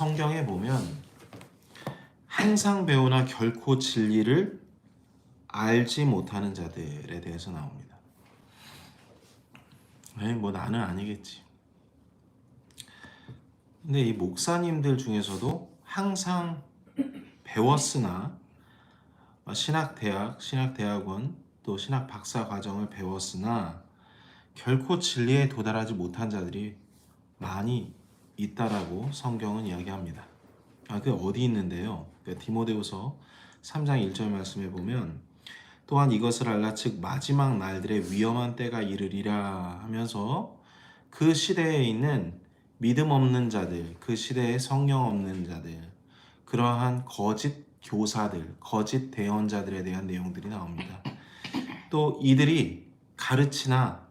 성경에 보면 항상 배우나 결코 진리를 알지 못하는 자들에 대해서 나옵니다. 에이, 뭐 나는 아니겠지. 근데 이 목사님들 중에서도 항상 배웠으나 어, 신학대학, 신학대학원 또 신학 박사 과정을 배웠으나 결코 진리에 도달하지 못한 자들이 많이 있다라고 성경은 이야기합니다. 아, 그 어디 있는데요? 그 디모데후서 3장 1절 말씀에 보면 또한 이것을 알라 즉 마지막 날들의 위험한 때가 이르리라 하면서 그 시대에 있는 믿음 없는 자들, 그 시대에 성령 없는 자들, 그러한 거짓 교사들, 거짓 대언자들에 대한 내용들이 나옵니다. 또 이들이 가르치나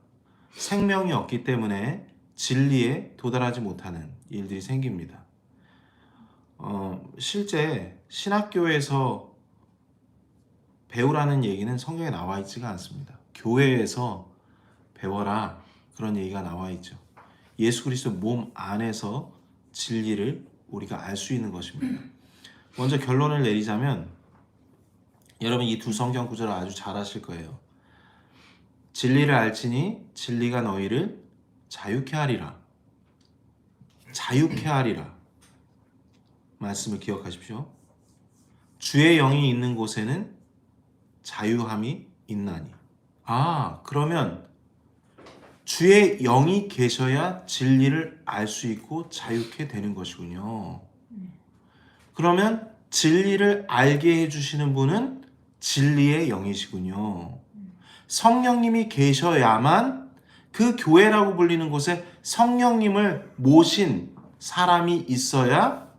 생명이 없기 때문에 진리에 도달하지 못하는 일들이 생깁니다. 어, 실제 신학교에서 배우라는 얘기는 성경에 나와 있지가 않습니다. 교회에서 배워라 그런 얘기가 나와 있죠. 예수 그리스도 몸 안에서 진리를 우리가 알 수 있는 것입니다. 먼저 결론을 내리자면 여러분 이 두 성경 구절을 아주 잘 아실 거예요. 진리를 알지니 진리가 너희를 자유케 하리라. 자유케 하리라. 말씀을 기억하십시오. 주의 영이 있는 곳에는 자유함이 있나니. 아, 그러면 주의 영이 계셔야 진리를 알 수 있고 자유케 되는 것이군요. 그러면 진리를 알게 해주시는 분은 진리의 영이시군요. 성령님이 계셔야만 그 교회라고 불리는 곳에 성령님을 모신 사람이 있어야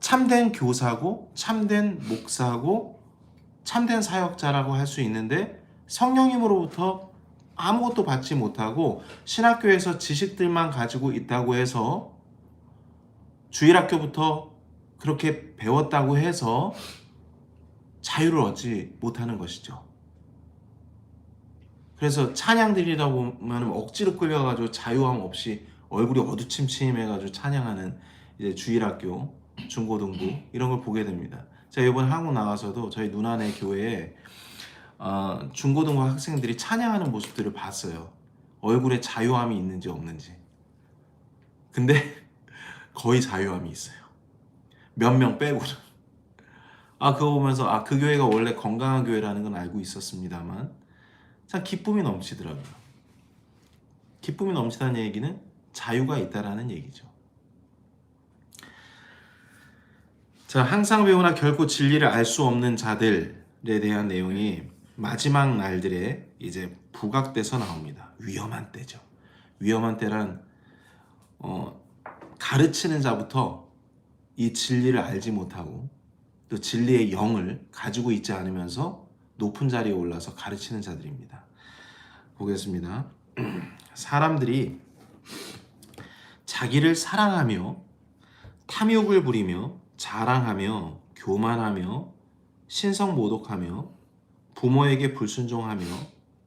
참된 교사고 참된 목사고 참된 사역자라고 할 수 있는데 성령님으로부터 아무것도 받지 못하고 신학교에서 지식들만 가지고 있다고 해서 주일학교부터 그렇게 배웠다고 해서 자유를 얻지 못하는 것이죠. 그래서 찬양 드리다 보면 억지로 끌려가지고 자유함 없이 얼굴이 어두침침해가지고 찬양하는 이제 주일학교, 중고등부 이런 걸 보게 됩니다. 제가 이번 한국 나가서도 저희 누나네 교회에 어, 중고등부 학생들이 찬양하는 모습들을 봤어요. 얼굴에 자유함이 있는지 없는지. 근데 거의 자유함이 있어요. 몇 명 빼고는. 아 그거 보면서 아 그 교회가 원래 건강한 교회라는 건 알고 있었습니다만 참 기쁨이 넘치더라고요. 기쁨이 넘치다는 얘기는 자유가 있다라는 얘기죠. 자, 항상 배우나 결코 진리를 알 수 없는 자들에 대한 내용이 마지막 날들에 이제 부각돼서 나옵니다. 위험한 때죠. 위험한 때란 어, 가르치는 자부터 이 진리를 알지 못하고 또 진리의 영을 가지고 있지 않으면서 높은 자리에 올라서 가르치는 자들입니다. 보겠습니다. 사람들이 자기를 사랑하며 탐욕을 부리며 자랑하며 교만하며 신성 모독하며 부모에게 불순종하며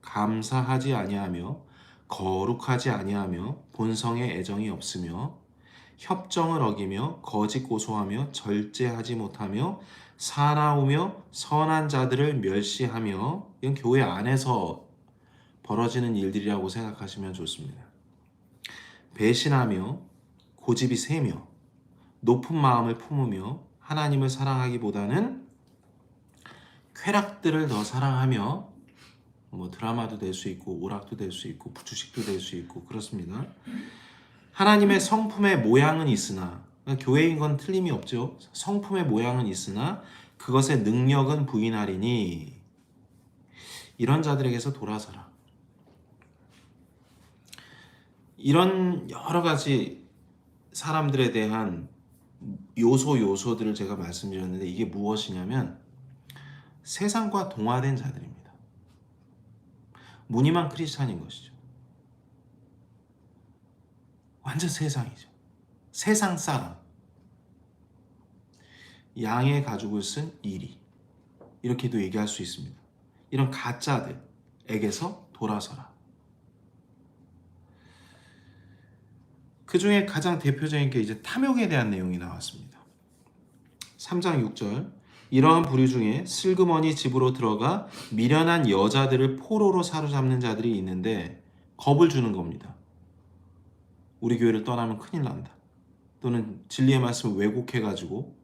감사하지 아니하며 거룩하지 아니하며 본성에 애정이 없으며 협정을 어기며 거짓 고소하며 절제하지 못하며 사나우며 선한 자들을 멸시하며 이건 교회 안에서 벌어지는 일들이라고 생각하시면 좋습니다. 배신하며 고집이 세며 높은 마음을 품으며 하나님을 사랑하기보다는 쾌락들을 더 사랑하며 뭐 드라마도 될 수 있고 오락도 될 수 있고 주식도 될 수 있고 그렇습니다. 하나님의 성품의 모양은 있으나 교회인 건 틀림이 없죠. 성품의 모양은 있으나 그것의 능력은 부인하리니 이런 자들에게서 돌아서라. 이런 여러 가지 사람들에 대한 요소 요소들을 제가 말씀드렸는데 이게 무엇이냐면 세상과 동화된 자들입니다. 무늬만 크리스찬인 것이죠. 완전 세상이죠. 세상 사람. 양의 가죽을 쓴 이리. 이렇게도 얘기할 수 있습니다. 이런 가짜들에게서 돌아서라. 그 중에 가장 대표적인 게 이제 탐욕에 대한 내용이 나왔습니다. 3장 6절 이러한 부류 중에 슬그머니 집으로 들어가 미련한 여자들을 포로로 사로잡는 자들이 있는데 겁을 주는 겁니다. 우리 교회를 떠나면 큰일 난다. 또는 진리의 말씀을 왜곡해가지고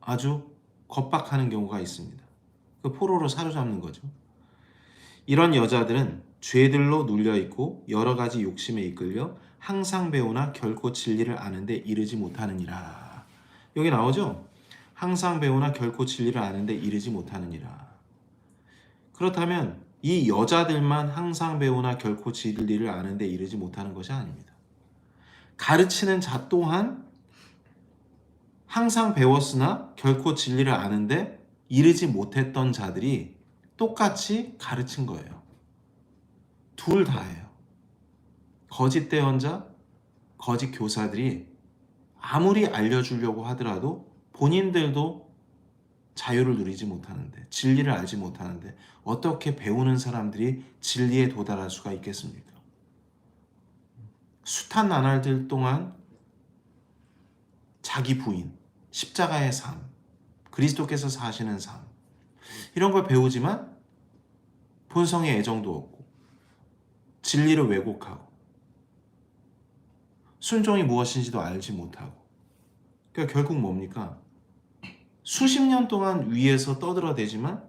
아주 겁박하는 경우가 있습니다. 그 포로로 사로잡는 거죠. 이런 여자들은 죄들로 눌려 있고 여러 가지 욕심에 이끌려 항상 배우나 결코 진리를 아는데 이르지 못하느니라. 여기 나오죠? 항상 배우나 결코 진리를 아는데 이르지 못하느니라. 그렇다면 이 여자들만 항상 배우나 결코 진리를 아는데 이르지 못하는 것이 아닙니다. 가르치는 자 또한 항상 배웠으나 결코 진리를 아는데 이르지 못했던 자들이 똑같이 가르친 거예요. 둘 다예요. 거짓 대언자, 거짓 교사들이 아무리 알려주려고 하더라도 본인들도 자유를 누리지 못하는데 진리를 알지 못하는데 어떻게 배우는 사람들이 진리에 도달할 수가 있겠습니까? 숱한 나날들 동안 자기 부인, 십자가의 삶, 그리스도께서 사시는 삶 이런 걸 배우지만 본성의 애정도 없고 진리를 왜곡하고 순종이 무엇인지도 알지 못하고 그러니까 결국 뭡니까? 수십 년 동안 위에서 떠들어대지만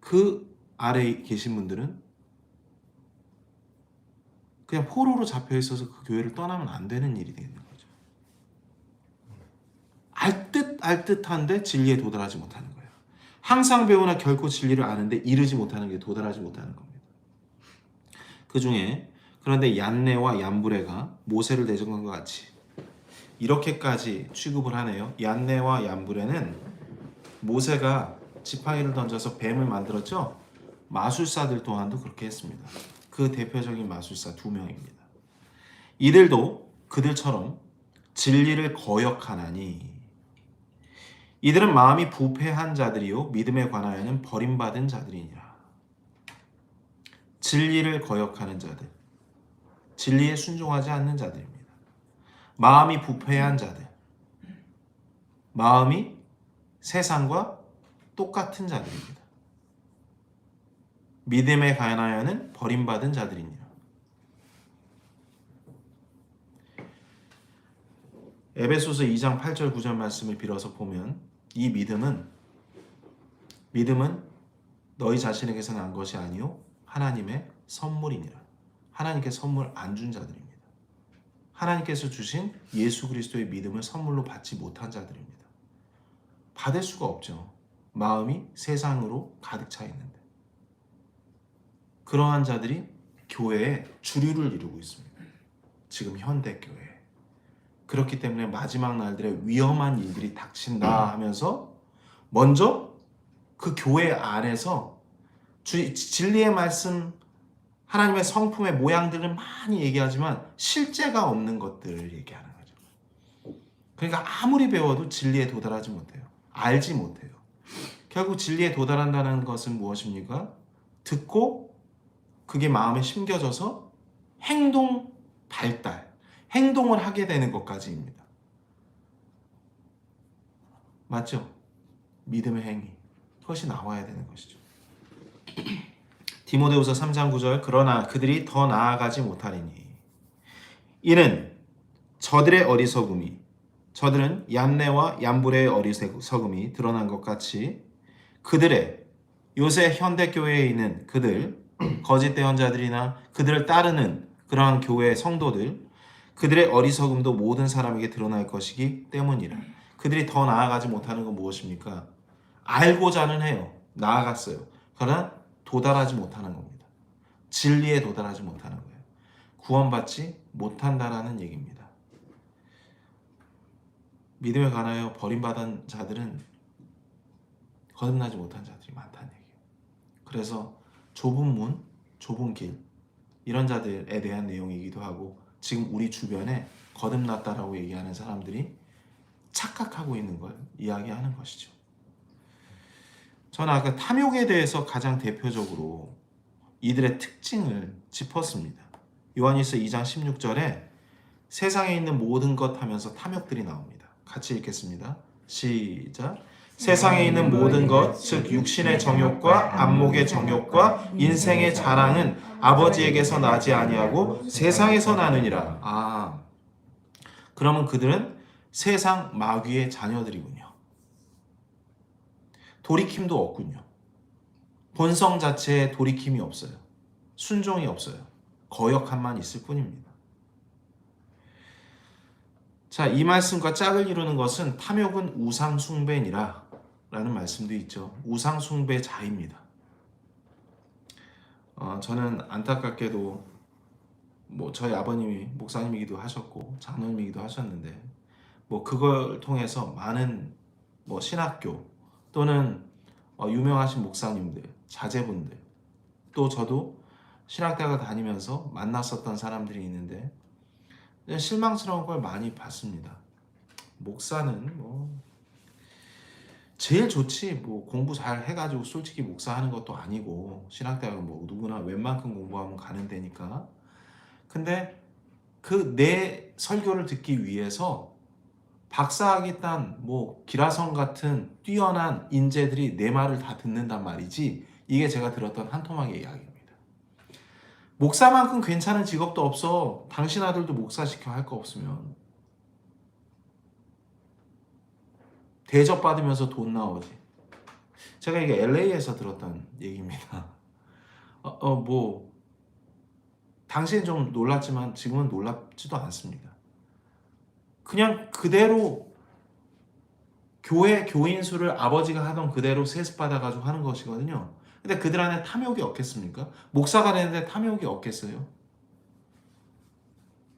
그 아래에 계신 분들은 그냥 포로로 잡혀 있어서 그 교회를 떠나면 안 되는 일이 되는 거죠. 알듯 알듯한데 진리에 도달하지 못하는 거예요. 항상 배우나 결코 진리를 아는데 이르지 못하는 게 도달하지 못하는 겁니다. 그 중에 그런데 얀네와 얀브레가 모세를 대적한 것 같이 이렇게까지 취급을 하네요. 얀네와 얀브레는 모세가 지팡이를 던져서 뱀을 만들었죠. 마술사들 또한도 그렇게 했습니다. 그 대표적인 마술사 두 명입니다. 이들도 그들처럼 진리를 거역하나니 이들은 마음이 부패한 자들이요 믿음에 관하여는 버림받은 자들이니라. 진리를 거역하는 자들, 진리에 순종하지 않는 자들입니다. 마음이 부패한 자들, 마음이 세상과 똑같은 자들입니다. 믿음에 관하여는 버림받은 자들이니라. 에베소서 2장 8절 9절 말씀을 빌어서 보면 이 믿음은 믿음은 너희 자신에게서 난 것이 아니요 하나님의 선물이니라. 하나님께 선물 안 준 자들입니다. 하나님께서 주신 예수 그리스도의 믿음을 선물로 받지 못한 자들입니다. 받을 수가 없죠. 마음이 세상으로 가득 차 있는데. 그러한 자들이 교회의 주류를 이루고 있습니다. 지금 현대 교회. 그렇기 때문에 마지막 날들에 위험한 일들이 닥친다 하면서 먼저 그 교회 안에서 주, 진리의 말씀 하나님의 성품의 모양들을 많이 얘기하지만 실제가 없는 것들을 얘기하는 거죠. 그러니까 아무리 배워도 진리에 도달하지 못해요. 알지 못해요. 결국 진리에 도달한다는 것은 무엇입니까? 듣고 그게 마음에 심겨져서 행동 발달, 행동을 하게 되는 것까지입니다. 맞죠? 믿음의 행위. 그것이 나와야 되는 것이죠. 디모데후서 3장 9절 그러나 그들이 더 나아가지 못하리니 이는 저들의 어리석음이 저들은 얀네와 얀불의 어리석음이 드러난 것 같이 그들의 요새 현대 교회에 있는 그들 거짓 대언자들이나 그들을 따르는 그러한 교회 성도들 그들의 어리석음도 모든 사람에게 드러날 것이기 때문이라. 그들이 더 나아가지 못하는 건 무엇입니까? 알고자는 해요. 나아갔어요. 그러나 도달하지 못하는 겁니다. 진리에 도달하지 못하는 거예요. 구원받지 못한다라는 얘기입니다. 믿음에 관하여 버림받은 자들은 거듭나지 못한 자들이 많다는 얘기예요. 그래서 좁은 문, 좁은 길 이런 자들에 대한 내용이기도 하고 지금 우리 주변에 거듭났다라고 얘기하는 사람들이 착각하고 있는 걸 이야기하는 것이죠. 저는 아까 탐욕에 대해서 가장 대표적으로 이들의 특징을 짚었습니다. 요한일서 2장 16절에 세상에 있는 모든 것 하면서 탐욕들이 나옵니다. 같이 읽겠습니다. 시작. 세상에 있는 모든 것, 즉 육신의 정욕과 안목의 정욕과 인생의 자랑은 아버지에게서 나지 아니하고 세상에서 나느니라. 아, 그러면 그들은 세상 마귀의 자녀들이군요. 돌이킴도 없군요. 본성 자체에 돌이킴이 없어요. 순종이 없어요. 거역함만 있을 뿐입니다. 자, 이 말씀과 짝을 이루는 것은 탐욕은 우상 숭배니라 라는 말씀도 있죠. 우상 숭배 자입니다. 어, 저는 안타깝게도 뭐 저희 아버님이 목사님이기도 하셨고 장로님이기도 하셨는데 뭐 그걸 통해서 많은 뭐 신학교 또는 어, 유명하신 목사님들, 자제분들 또 저도 신학대학을 다니면서 만났었던 사람들이 있는데 실망스러운 걸 많이 봤습니다. 목사는 뭐 제일 좋지 뭐 공부 잘 해가지고 솔직히 목사 하는 것도 아니고 신학대학은 뭐 누구나 웬만큼 공부하면 가는 데니까 근데 그 내 설교를 듣기 위해서 박사학위 딴뭐 기라성 같은 뛰어난 인재들이 내 말을 다 듣는단 말이지 이게 제가 들었던 한 토막의 이야기입니다. 목사만큼 괜찮은 직업도 없어. 당신 아들도 목사 시켜 할 거 없으면 대접 받으면서 돈 나오지. 제가 이게 LA에서 들었던 얘기입니다. 어, 어, 뭐 당시엔 좀 놀랐지만 지금은 놀랍지도 않습니다. 그냥 그대로 교회 교인 수를 아버지가 하던 그대로 세습 받아가지고 하는 것이거든요. 근데 그들 안에 탐욕이 없겠습니까? 목사가 되는데 탐욕이 없겠어요?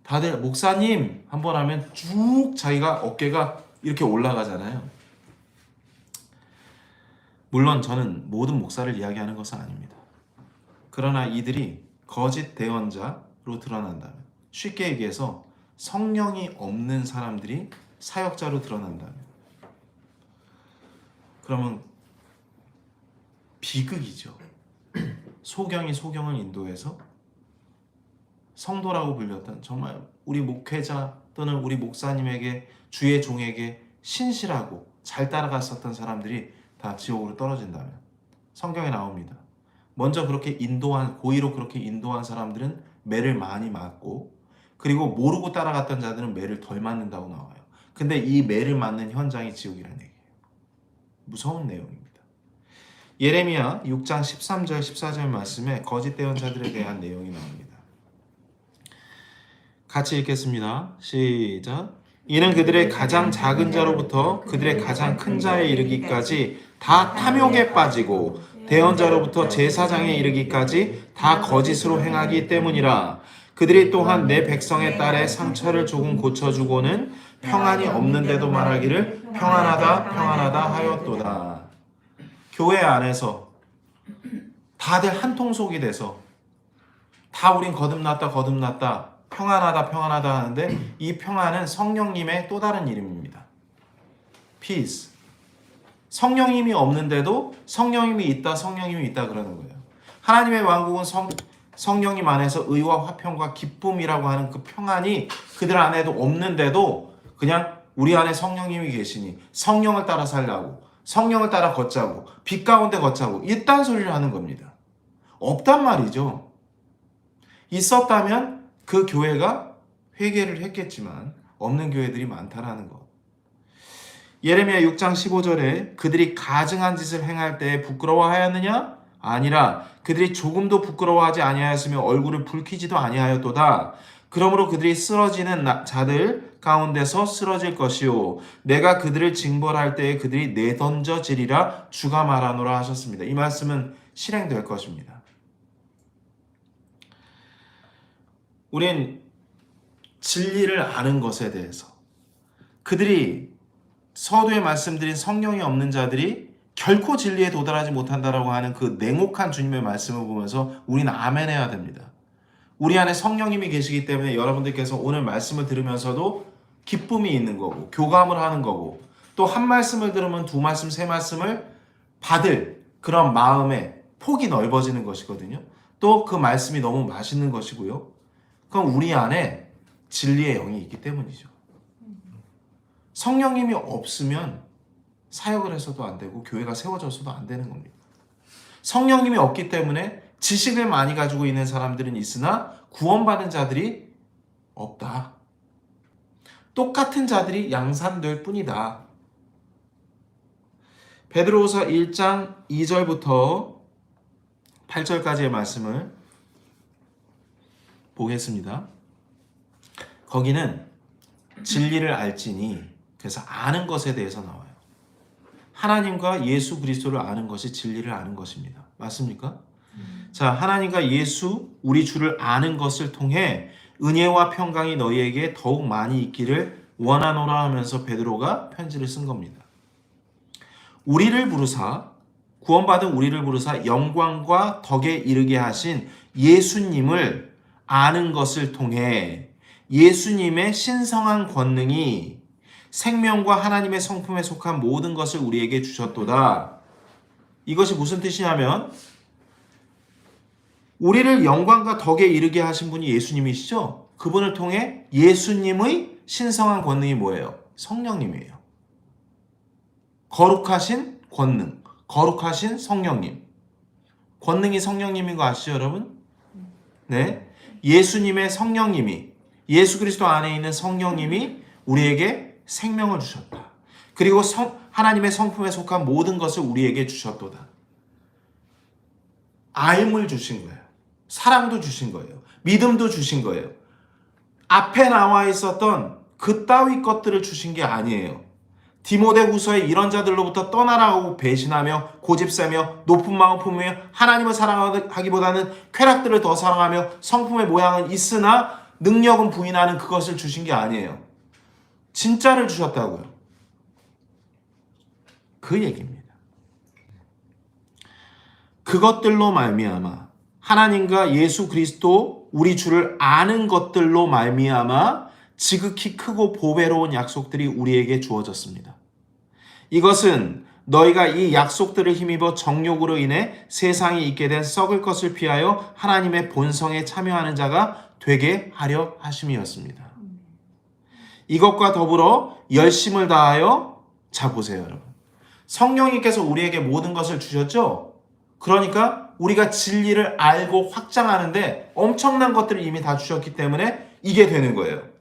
다들 목사님 한 번 하면 쭉 자기가 어깨가 이렇게 올라가잖아요. 물론 저는 모든 목사를 이야기하는 것은 아닙니다. 그러나 이들이 거짓 대언자로 드러난다면 쉽게 얘기해서 성령이 없는 사람들이 사역자로 드러난다면 그러면 비극이죠. 소경이 소경을 인도해서 성도라고 불렸던 정말 우리 목회자 또는 우리 목사님에게 주의 종에게 신실하고 잘 따라갔었던 사람들이 다 지옥으로 떨어진다면 성경에 나옵니다. 먼저 그렇게 인도한 고의로 그렇게 인도한 사람들은 매를 많이 맞고 그리고 모르고 따라갔던 자들은 매를 덜 맞는다고 나와요. 근데 이 매를 맞는 현장이 지옥이라는 얘기예요. 무서운 내용입니다. 예레미야 6장 13절 14절 말씀에 거짓 대언자들에 대한 내용이 나옵니다. 같이 읽겠습니다. 시작. 이는 그들의 가장 작은 자로부터 그들의 가장 큰 자에 이르기까지 다 탐욕에 빠지고 대언자로부터 제사장에 이르기까지 다 거짓으로 행하기 때문이라. 그들이 또한 내 백성의 딸의 상처를 조금 고쳐주고는 평안이 없는데도 말하기를 평안하다 평안하다 하였도다. 교회 안에서 다들 한 통속이 돼서 다 우린 거듭났다 거듭났다 평안하다 평안하다 하는데 이 평안은 성령님의 또 다른 이름입니다. peace. 성령님이 없는데도 성령님이 있다 성령님이 있다 그러는 거예요. 하나님의 왕국은 성, 성령님 안에서 의와 화평과 기쁨이라고 하는 그 평안이 그들 안에도 없는데도 그냥 우리 안에 성령님이 계시니 성령을 따라 살라고 성령을 따라 걷자고 빛 가운데 걷자고 이딴 소리를 하는 겁니다. 없단 말이죠. 있었다면 그 교회가 회개를 했겠지만 없는 교회들이 많다라는 것. 예레미야 6장 15절에 그들이 가증한 짓을 행할 때 부끄러워하였느냐? 아니라 그들이 조금도 부끄러워하지 아니하였으며 얼굴을 붉히지도 아니하였도다. 그러므로 그들이 쓰러지는 자들 가운데서 쓰러질 것이요 내가 그들을 징벌할 때에 그들이 내던져지리라 주가 말하노라 하셨습니다. 이 말씀은 실행될 것입니다. 우린 진리를 아는 것에 대해서 그들이 서두에 말씀드린 성령이 없는 자들이 결코 진리에 도달하지 못한다라고 하는 그 냉혹한 주님의 말씀을 보면서 우리는 아멘해야 됩니다. 우리 안에 성령님이 계시기 때문에 여러분들께서 오늘 말씀을 들으면서도 기쁨이 있는 거고 교감을 하는 거고 또 한 말씀을 들으면 두 말씀 세 말씀을 받을 그런 마음의 폭이 넓어지는 것이거든요. 또 그 말씀이 너무 맛있는 것이고요. 그럼 우리 안에 진리의 영이 있기 때문이죠. 성령님이 없으면 사역을 해서도 안 되고 교회가 세워져서도 안 되는 겁니다. 성령님이 없기 때문에 지식을 많이 가지고 있는 사람들은 있으나 구원받은 자들이 없다. 똑같은 자들이 양산될 뿐이다. 베드로후서 1장 2절부터 8절까지의 말씀을 보겠습니다. 거기는 진리를 알지니 그래서 아는 것에 대해서 나와요. 하나님과 예수 그리스도를 아는 것이 진리를 아는 것입니다. 맞습니까? 자, 하나님과 예수 우리 주를 아는 것을 통해 은혜와 평강이 너희에게 더욱 많이 있기를 원하노라 하면서 베드로가 편지를 쓴 겁니다. 우리를 부르사 구원받은 우리를 부르사 영광과 덕에 이르게 하신 예수님을 아는 것을 통해 예수님의 신성한 권능이 생명과 하나님의 성품에 속한 모든 것을 우리에게 주셨도다. 이것이 무슨 뜻이냐면 우리를 영광과 덕에 이르게 하신 분이 예수님이시죠? 그분을 통해 예수님의 신성한 권능이 뭐예요? 성령님이에요. 거룩하신 권능, 거룩하신 성령님. 권능이 성령님인 거 아시죠, 여러분? 네. 예수님의 성령님이, 예수 그리스도 안에 있는 성령님이 우리에게 생명을 주셨다. 그리고 성, 하나님의 성품에 속한 모든 것을 우리에게 주셨도다. 알물 주신 거예요. 사랑도 주신 거예요. 믿음도 주신 거예요. 앞에 나와 있었던 그 따위 것들을 주신 게 아니에요. 디모데 후서에 이런 자들로부터 떠나라고 배신하며 고집세며 높은 마음 품으며 하나님을 사랑하기보다는 쾌락들을 더 사랑하며 성품의 모양은 있으나 능력은 부인하는 그것을 주신 게 아니에요. 진짜를 주셨다고요. 그 얘기입니다. 그것들로 말미암아 하나님과 예수 그리스도 우리 주를 아는 것들로 말미암아 지극히 크고 보배로운 약속들이 우리에게 주어졌습니다. 이것은 너희가 이 약속들을 힘입어 정욕으로 인해 세상에 있게 된 썩을 것을 피하여 하나님의 본성에 참여하는 자가 되게 하려 하심이었습니다. 이것과 더불어 열심을 다하여 자 보세요, 여러분. 성령님께서 우리에게 모든 것을 주셨죠? 그러니까 우리가 진리를 알고 확장하는데 엄청난 것들을 이미 다 주셨기 때문에 이게 되는 거예요.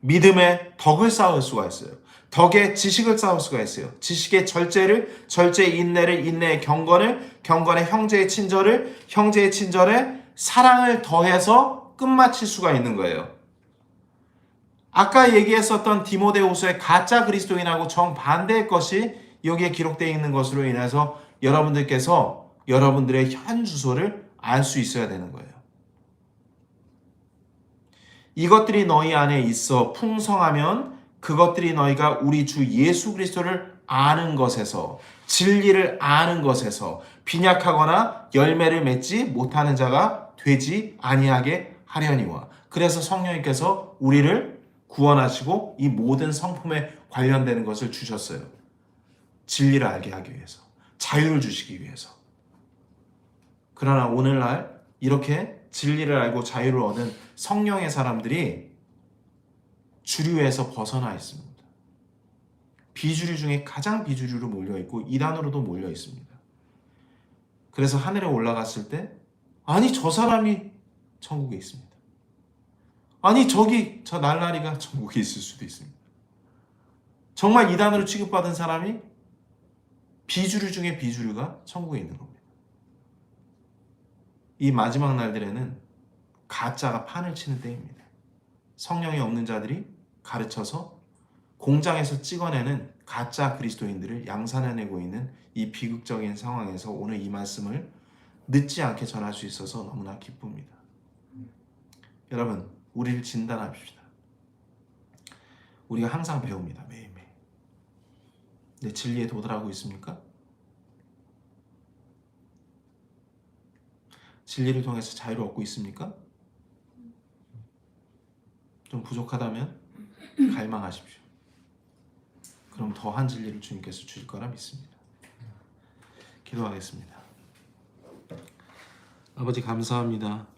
믿음의 덕을 쌓을 수가 있어요. 덕의 지식을 쌓을 수가 있어요. 지식의 절제를, 절제의 인내를, 인내의 경건을, 경건의 형제의 친절을, 형제의 친절에 사랑을 더해서 끝마칠 수가 있는 거예요. 아까 얘기했었던 디모데후서의 가짜 그리스도인하고 정반대의 것이 여기에 기록되어 있는 것으로 인해서 여러분들께서 여러분들의 현 주소를 알 수 있어야 되는 거예요. 이것들이 너희 안에 있어 풍성하면 그것들이 너희가 우리 주 예수 그리스도를 아는 것에서 진리를 아는 것에서 빈약하거나 열매를 맺지 못하는 자가 되지 아니하게 하려니와 그래서 성령님께서 우리를 구원하시고 이 모든 성품에 관련되는 것을 주셨어요. 진리를 알게 하기 위해서 자유를 주시기 위해서 그러나 오늘날 이렇게 진리를 알고 자유를 얻은 성령의 사람들이 주류에서 벗어나 있습니다. 비주류 중에 가장 비주류로 몰려 있고 이단으로도 몰려 있습니다. 그래서 하늘에 올라갔을 때 아니 저 사람이 천국에 있습니다. 아니 저기 저 날라리가 천국에 있을 수도 있습니다. 정말 이단으로 취급받은 사람이 비주류 중에 비주류가 천국에 있는 겁니다. 이 마지막 날들에는 가짜가 판을 치는 때입니다. 성령이 없는 자들이 가르쳐서 공장에서 찍어내는 가짜 그리스도인들을 양산해내고 있는 이 비극적인 상황에서 오늘 이 말씀을 늦지 않게 전할 수 있어서 너무나 기쁩니다. 여러분, 우리를 진단합시다. 우리가 항상 배웁니다. 매일매일. 내 진리에 도달하고 있습니까? 진리를 통해서 자유를 얻고 있습니까? 좀 부족하다면 갈망하십시오. 그럼 더한 진리를 주님께서 주실 거라 믿습니다. 기도하겠습니다. 아버지 감사합니다.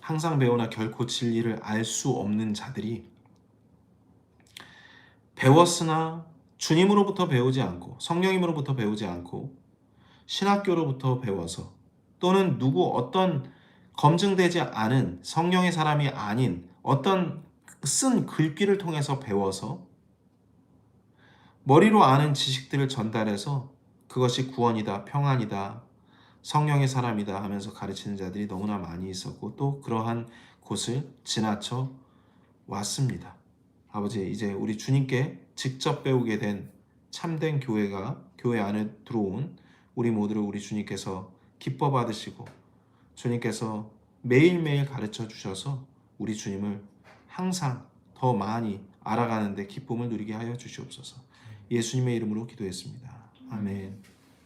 항상 배우나 결코 진리를 알 수 없는 자들이 배웠으나 주님으로부터 배우지 않고 성령님으로부터 배우지 않고 신학교로부터 배워서 또는 누구 어떤 검증되지 않은 성령의 사람이 아닌 어떤 쓴 글귀를 통해서 배워서 머리로 아는 지식들을 전달해서 그것이 구원이다, 평안이다, 성령의 사람이다 하면서 가르치는 자들이 너무나 많이 있었고 또 그러한 곳을 지나쳐 왔습니다. 아버지 이제 우리 주님께 직접 배우게 된 참된 교회가 교회 안에 들어온 우리 모두를 우리 주님께서 기뻐 받으시고 주님께서 매일매일 가르쳐 주셔서 우리 주님을 항상 더 많이 알아가는데 기쁨을 누리게 하여 주시옵소서. 예수님의 이름으로 기도했습니다. 아멘.